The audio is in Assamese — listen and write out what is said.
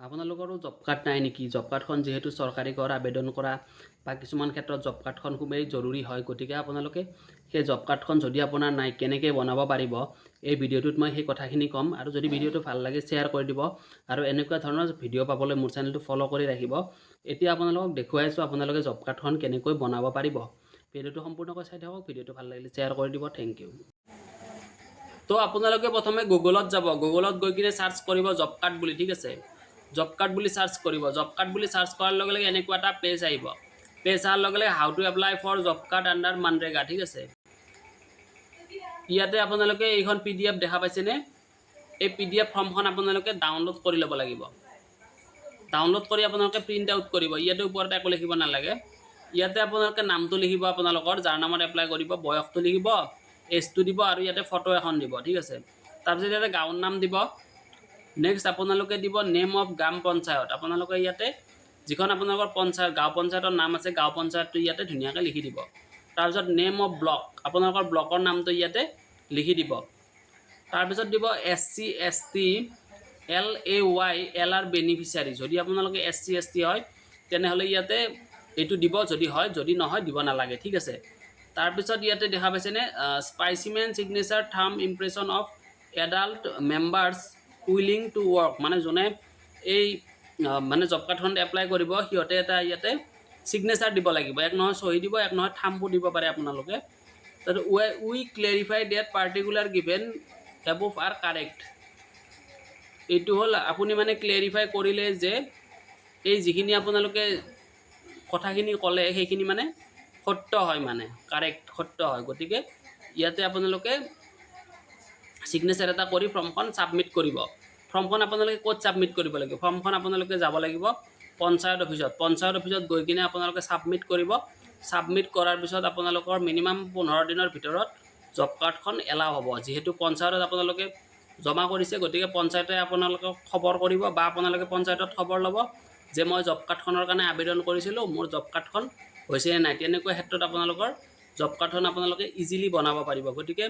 আপোনালোকৰো জব কাৰ্ড নাই নেকি? জব কাৰ্ডখন যিহেতু চৰকাৰী ঘৰ আবেদন কৰা বা কিছুমান ক্ষেত্ৰত জব কাৰ্ডখন খুবেই জৰুৰী হয় গতিকে আপোনালোকে সেই জব কাৰ্ডখন যদি আপোনাৰ নাই কেনেকৈ বনাব পাৰিব? এই ভিডিঅ'টোত মই সেই কথাখিনি ক'ম আৰু যদি ভিডিঅ'টো ভাল লাগে শ্বেয়াৰ কৰি দিব আৰু এনেকুৱা ধৰণৰ ভিডিঅ' পাবলৈ মোৰ চেনেলটো ফ'ল' কৰি ৰাখিব। এতিয়া আপোনালোকক দেখুৱাইছোঁ আপোনালোকে জব কাৰ্ডখন কেনেকৈ বনাব পাৰিব। ভিডিঅ'টো সম্পূৰ্ণকৈ চাই থাকক ভিডিঅ'টো ভাল লাগিলে শ্বেয়াৰ কৰি দিব থেংক ইউ তো আপোনালোকে প্ৰথমে গুগলত যাব। গুগলত গৈ কিনে চাৰ্চ কৰিব জব কাৰ্ড বুলি ঠিক আছে? জব কাৰ্ড বুলি চাৰ্চ কৰিব। জব কাৰ্ড বুলি চাৰ্চ কৰাৰ লগে লগে এনেকুৱা এটা পেজ আহিব। পেজ অহাৰ লগে লগে how to apply for job card under MNREGA ঠিক আছে? ইয়াতে আপোনালোকে এইখন পি ডি এফ দেখা পাইছেনে? এই পি ডি এফ ফৰ্মখন আপোনালোকে ডাউনলোড কৰি ল'ব লাগিব। ডাউনলোড কৰি আপোনালোকে প্ৰিণ্ট আউট কৰিব। ইয়াতে ওপৰতে একো লিখিব নালাগে। ইয়াতে আপোনালোকে নামটো লিখিব আপোনালোকৰ যাৰ নামত এপ্লাই কৰিব বয়সটো লিখিব এজটো দিব আৰু ইয়াতে ফটো এখন দিব ঠিক আছে? তাৰপিছত ইয়াতে গাঁৱৰ নাম দিব। নেক্সট আপোনালোকে দিব নেম অফ গ্ৰাম পঞ্চায়ত। আপোনালোকে ইয়াতে যিখন আপোনালোকৰ পঞ্চায়ত গাঁও পঞ্চায়তৰ নাম আছে গাঁও পঞ্চায়তটো ইয়াতে ধুনীয়াকৈ লিখি দিব। তাৰপিছত নেম অফ ব্লক আপোনালোকৰ ব্লকৰ নামটো ইয়াতে লিখি দিব। তাৰপিছত দিব S C S T L A Y L R beneficiary যদি আপোনালোকে এছ চি এছ টি হয় তেনেহ'লে ইয়াতে এইটো দিব যদি হয় যদি নহয় দিব নালাগে ঠিক আছে? তাৰপিছত ইয়াতে দেখা পাইছেনে specimen signature থাৰ্ম impression of adult members willing to work মানে যোনে এই মানে জব কাৰ্ডখন এপ্লাই কৰিব সিহঁতে এটা ইয়াতে ছিগনেচাৰ দিব লাগিব। এক নহয় চহী দিব এক নহয় থাম্পো দিব পাৰে আপোনালোকে। We we clarify that particular given above are correct এইটো হ'ল আপুনি মানে ক্লেৰিফাই কৰিলে যে এই যিখিনি আপোনালোকে কথাখিনি ক'লে সেইখিনি মানে সত্য হয় মানে কাৰেক্ট সত্য হয়। গতিকে ইয়াতে আপোনালোকে ছিগনেচাৰ এটা কৰি ফৰ্মখন ছাবমিট কৰিব। ফৰ্মখন আপোনালোকে ক'ত ছাবমিট কৰিব লাগিব ফৰ্মখন আপোনালোকে যাব লাগিব পঞ্চায়ত অফিচত। পঞ্চায়ত অফিচত গৈ কিনে আপোনালোকে ছাবমিট কৰিব। ছাবমিট কৰাৰ পিছত আপোনালোকৰ মিনিমাম পোন্ধৰ দিনৰ ভিতৰত জব কাৰ্ডখন এলাও হ'ব। যিহেতু পঞ্চায়তত আপোনালোকে জমা কৰিছে গতিকে পঞ্চায়তে আপোনালোকক খবৰ কৰিব বা আপোনালোকে পঞ্চায়তত খবৰ ল'ব যে মই জব কাৰ্ডখনৰ কাৰণে আবেদন কৰিছিলোঁ মোৰ জব কাৰ্ডখন হৈছে নে নাই। তেনেকুৱা ক্ষেত্ৰত আপোনালোকৰ জব কাৰ্ডখন আপোনালোকে ইজিলি বনাব পাৰিব। গতিকে